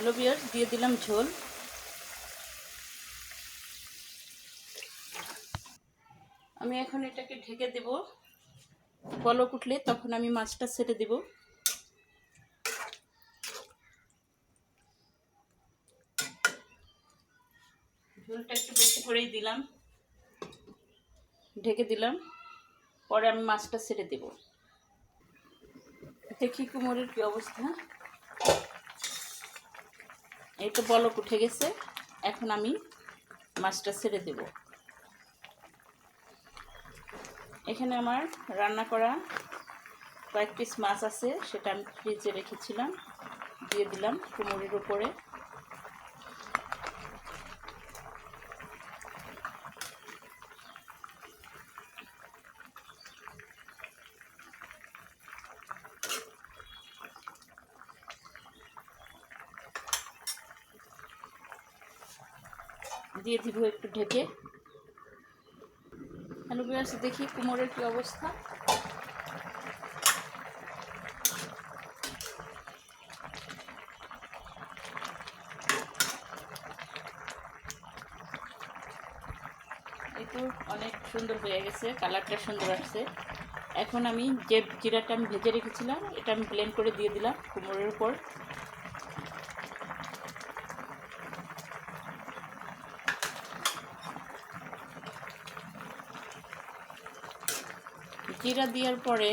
Hello বিয়ার্স দিয়ে দিলাম ঝোল। আমি এখন এটাকে ঢেকে দেব। পলক উঠলে তখন আমি মাছটা ছেড়ে দেব। ঝোলটা একটু বেশি করেই দিলাম। ঢেকে দিলাম। পরে আমি মাছটা ছেড়ে দেব। দেখি কুমোরের কি অবস্থা। এই তো বলক উঠে গেছে। এখন আমি মাছটা ছেড়ে দেব। এখানে আমার রান্না করা কয়েক পিস মাছ আছে, সেটা আমি ফ্রিজে রেখেছিলাম, দিয়ে দিলাম কুমড়ির উপরে। দিয়ে দিব একটু ঢেকে। হ্যালো বিয়ার্স দেখি কুমোরের কি অবস্থা। একটু অনেক সুন্দর হয়ে গেছে, কালারটা সুন্দর আসছে। এখন আমি যে জিরাটা আমি ভেজে রেখেছিলাম, এটা আমি ব্লেন্ড করে দিয়ে দিলাম কুমড়োর উপর। জিরা দেওয়ার পরে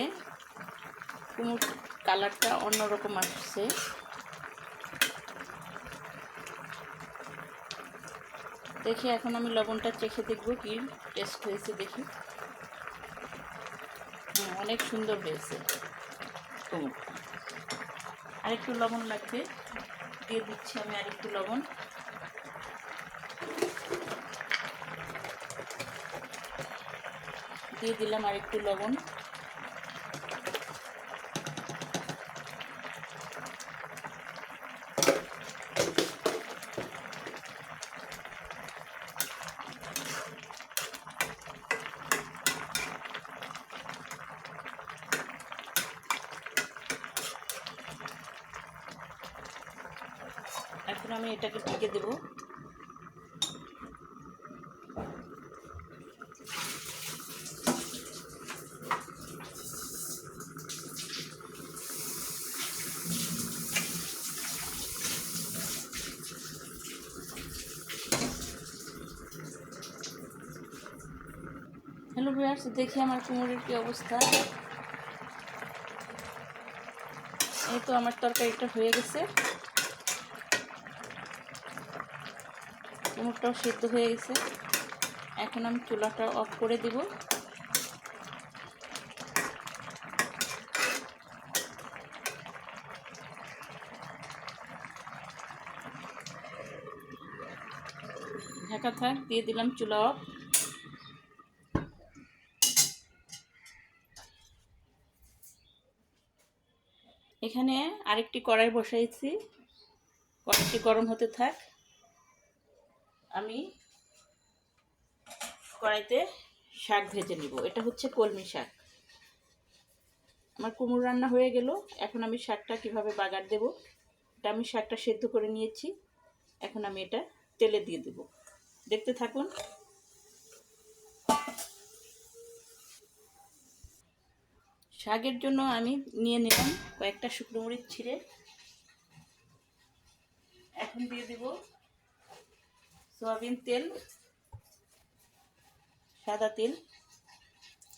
কুমড় কালারটা অন্যরকম আসছে। দেখি, এখন আমি লবণটা চেখে দেখব কি টেস্ট হয়েছে দেখি। হ্যাঁ অনেক সুন্দর হয়েছে কুমড়টা আরেকটু লবণ লাগবে। দিয়ে দিচ্ছি আমি আরেকটু লবণ। দিয়ে দিলাম আরেকটু লবণ। এখন আমি এটাকে ঢেকে দেবো। হ্যালো ভিউয়ার্স দেখি আমার কুমড়ের কি অবস্থা। এই তো আমার তরকারিটা হয়ে গেছে। কুমড়টাও সিদ্ধ হয়ে গেছে। এখন আমি চুলাটা অফ করে দিব। ঢাকা থাক, দিয়ে দিলাম চুলা অফ। এখানে আরেকটি কড়াই বসাইছি। কড়াইটি গরম হতে থাক। আমি কড়াইতে শাক ভেজে নিব। এটা হচ্ছে কলমি শাক। আমার কুমড়ো রান্না হয়ে গেল। এখন আমি শাকটা কীভাবে বাগার দেব? এটা আমি শাকটা সেদ্ধ করে নিয়েছি। এখন আমি এটা তেলে দিয়ে দেব। দেখতে থাকুন। শাকের জন্য আমি নিয়ে নিলাম কয়েকটা শুকনো মরিচ ছিঁড়ে। এখন দিয়ে দেব সয়াবিন তেল, সাদা তেল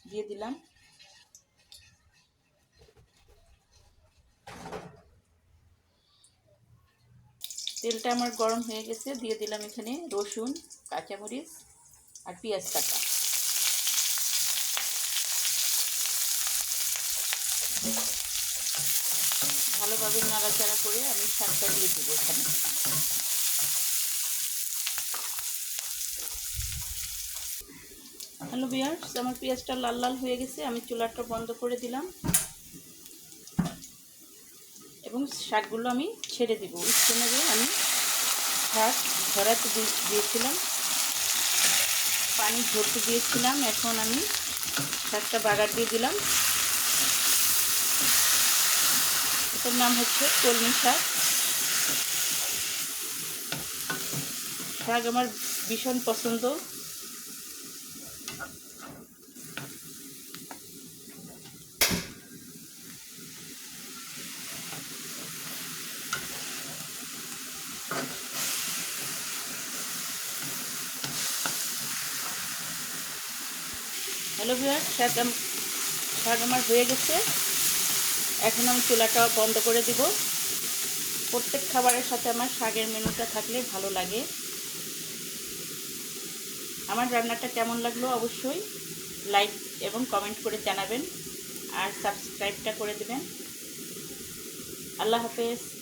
দিয়ে দিলাম। তেলটা আমার গরম হয়ে গেছে, দিয়ে দিলাম এখানে রসুন, কাঁচামরিচ আর পেঁয়াজ কাটা। ভালোভাবে নাড়াচাড়া করে আমি শাকটা দিয়ে দেবো এখানে। হ্যালো বিয়ার্স আমার পেঁয়াজটা লাল লাল হয়ে গেছে, আমি চুলাটা বন্ধ করে দিলাম। এবং শাকগুলো আমি ছেড়ে দিব। নেবে আমি শাক ধরাতে দিয়েছিলাম, পানি ঝরতে দিয়েছিলাম, এখন আমি শাকটা বাগার দিয়ে দিলাম। এটার নাম হচ্ছে কলমি শাক। শাক আমার ভীষণ পছন্দ। হ্যালো ভিউয়ার শাক শাক আমার হয়ে গেছে। এখন আমি চুলাটা বন্ধ করে দিব। প্রত্যেক খাবারের সাথে আমার শাকের মেনুটা থাকলে ভালো লাগে। আমার রান্নাটা কেমন লাগল অবশ্যই লাইক এবং কমেন্ট করে জানাবেন আর সাবস্ক্রাইবটা করে দেবেন। আল্লাহ হাফেজ।